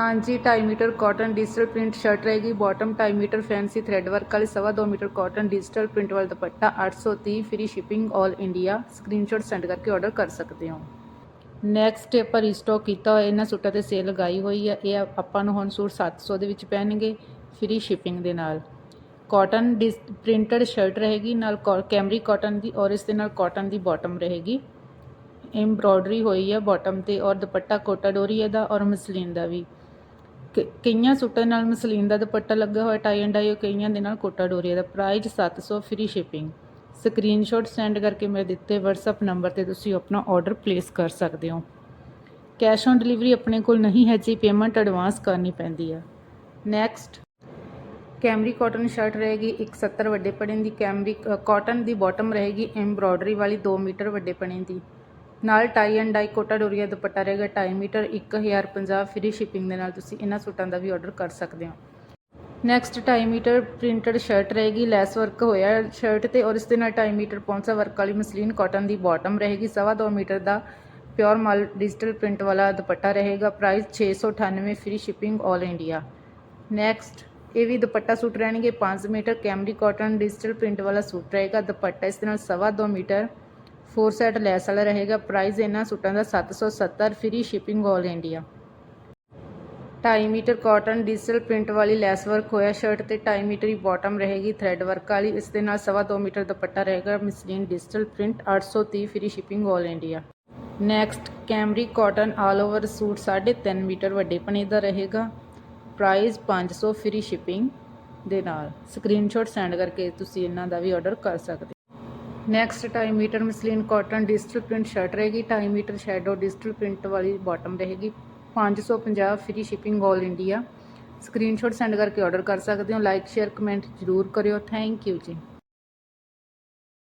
ਹਾਂਜੀ 2.5 metre cotton digital print shirt ਰਹੇਗੀ bottom 2.5 metre fancy thread work ਵਾਲੀ, ਸਵਾ 2 ਮੀਟਰ ਕਾਟਨ ਡਿਜੀਟਲ ਪ੍ਰਿੰਟ ਵਾਲਾ ਦੁਪੱਟਾ 830 free shipping 올 India screenshot send ਕਰਕੇ ਆਰਡਰ ਕਰ ਸਕਦੇ ਹੋ। ਨੈਕਸਟ ਆਪਾਂ ਰੀਸਟਾਕ ਕੀਤਾ ਹੋਇਆ, ਇਹਨਾਂ ਸੂਟਾਂ ਤੇ ਸੇਲ ਲਗਾਈ ਹੋਈ ਹੈ ਇਹ ਆਪਾਂ ਨੂੰ ਹੁਣ ਸੂਟ 700 ਦੇ ਵਿੱਚ ਪੈਣਗੇ ਫ੍ਰੀ ਸ਼ਿਪਿੰਗ ਦੇ ਨਾਲ। ਕਾਟਨ ਪ੍ਰਿੰਟਡ ਸ਼ਰਟ ਰਹੇਗੀ, ਨਾਲ ਕੈਮਰੀ ਕਾਟਨ ਦੀ, ਔਰ ਇਸ ਦੇ ਨਾਲ ਕਾਟਨ ਦੀ ਬਾਟਮ ਰਹੇਗੀ। ਐਮਬ੍ਰੋਇਡਰੀ ਹੋਈ ਹੈ ਬਾਟਮ ਤੇ, ਔਰ ਦੁਪੱਟਾ ਕੋਟਾ ਡੋਰੀ ਇਹਦਾ ਔਰ ਮਸਲੀਨ ਦਾ ਵੀ। ਕਈਆਂ ਸੂਟਾਂ ਨਾਲ ਮਸਲੀਨ ਦਾ ਦੁਪੱਟਾ ਲੱਗਾ ਹੋਇਆ ਟਾਈ ਐਂਡ ਡਾਈ ਕਈਆਂ ਦੇ ਨਾਲ ਕੋਟਾ ਡੋਰੀ ਦਾ price 700 free shipping screenshot send ਕਰਕੇ ਮੇਰੇ ਦਿੱਤੇ WhatsApp ਨੰਬਰ ਤੇ ਤੁਸੀਂ ਆਪਣਾ ਆਰਡਰ ਪਲੇਸ ਕਰ ਸਕਦੇ ਹੋ। ਕੈਸ਼ ਔਨ ਡਿਲੀਵਰੀ ਆਪਣੇ ਕੋਲ ਨਹੀਂ ਹੈ ਜੀ ਪੇਮੈਂਟ ਐਡਵਾਂਸ ਕਰਨੀ ਪੈਂਦੀ ਆ। ਨੈਕਸਟ ਕੈਮਰੀ ਕਾਟਨ ਸ਼ਰਟ ਰਹੇਗੀ 170 ਵੱਡੇ ਪਣੇ ਦੀ ਕੈਮਰੀ ਕਾਟਨ ਦੀ ਬਾਟਮ ਰਹੇਗੀ ਐਮਬ੍ਰੋਇਡਰੀ ਵਾਲੀ 2 ਮੀਟਰ ਵੱਡੇ ਪਣੇ ਦੀ। ਨਾਲ tie and dye Kota Doria ਦੁਪੱਟਾ ਰਹੇਗਾ 2.5 ਮੀਟਰ 1050 ਫ੍ਰੀ ਸ਼ਿਪਿੰਗ ਦੇ ਨਾਲ ਤੁਸੀਂ ਇਹਨਾਂ ਸੂਟਾਂ ਦਾ ਵੀ ਆਰਡਰ ਕਰ ਸਕਦੇ ਹੋ। ਨੈਕਸਟ 2.5 ਮੀਟਰ ਪ੍ਰਿੰਟਡ ਸ਼ਰਟ ਰਹੇਗੀ ਲੈਸ ਵਰਕ ਹੋਇਆ ਸ਼ਰਟ ਤੇ ਔਰ ਇਸ ਦੇ ਨਾਲ 2.5 ਮੀਟਰ ਪੌਂਚਾ ਵਰਕ ਵਾਲੀ ਮਸਲੀਨ ਕਾਟਨ ਦੀ ਬਾਟਮ ਰਹੇਗੀ, ਸਵਾ 2 ਮੀਟਰ ਦਾ ਪਿਓਰ ਮਾਲ ਡਿਜੀਟਲ ਪ੍ਰਿੰਟ ਵਾਲਾ ਦੁਪੱਟਾ ਰਹੇਗਾ price 698 free shipping 올 India next ਇਹ ਵੀ ਦੁਪੱਟਾ ਸੂਟ ਰਹਿਣਗੇ 5 metre cambric cotton digital print ਵਾਲਾ ਸੂਟ ਰਹੇਗਾ, ਦੁਪੱਟਾ ਇਸ ਦੇ ਨਾਲ ਸਵਾ 2 ਮੀਟਰ ਫੋਰ ਸੈਟ ਲੈਸ ਵਾਲਾ ਰਹੇਗਾ। ਪ੍ਰਾਈਸ ਇਹਨਾਂ ਸੂਟਾਂ ਦਾ 770 free shipping 올 India 2.5 metre cotton digital print ਵਾਲੀ ਲੈਸ ਵਰਕ ਹੋਇਆ। ਸ਼ਰਟ ਤੇ 2.5 ਮੀਟਰ ਦੀ ਬਾਟਮ ਰਹੇਗੀ ਥ੍ਰੈਡ ਵਰਕ ਵਾਲੀ। ਇਸ ਦੇ ਨਾਲ ਸਵਾ 2 ਮੀਟਰ ਦੁਪੱਟਾ ਰਹੇਗਾ। Muslin digital print 830 free shipping 올 India next cambric cotton all over suit 3.5 metre ਵੱਡੇ ਪਣੇ ਦਾ ਰਹੇਗਾ। ਪ੍ਰਾਈਸ 500 ਫ੍ਰੀ ਸ਼ਿਪਿੰਗ ਦੇ ਨਾਲ। ਸਕਰੀਨਸ਼ਾਟ ਸੈਂਡ ਕਰਕੇ ਤੁਸੀਂ ਇਹਨਾਂ ਦਾ ਵੀ ਆਰਡਰ ਕਰ ਸਕਦੇ next 2.5 metre muslin cotton digital print shirt ਰਹੇਗੀ 2.5 ਮੀਟਰ ਸ਼ੈਡੋ ਡਿਜੀਟਲ ਪ੍ਰਿੰਟ ਵਾਲੀ ਬਾਟਮ ਰਹੇਗੀ। 550 free shipping 올 India screenshot send ਕਰਕੇ ਆਰਡਰ ਕਰ ਸਕਦੇ ਹੋ। ਲਾਈਕ ਸ਼ੇਅਰ ਕਮੈਂਟ ਜ਼ਰੂਰ ਕਰਿਓ। ਥੈਂਕ ਯੂ ਜੀ।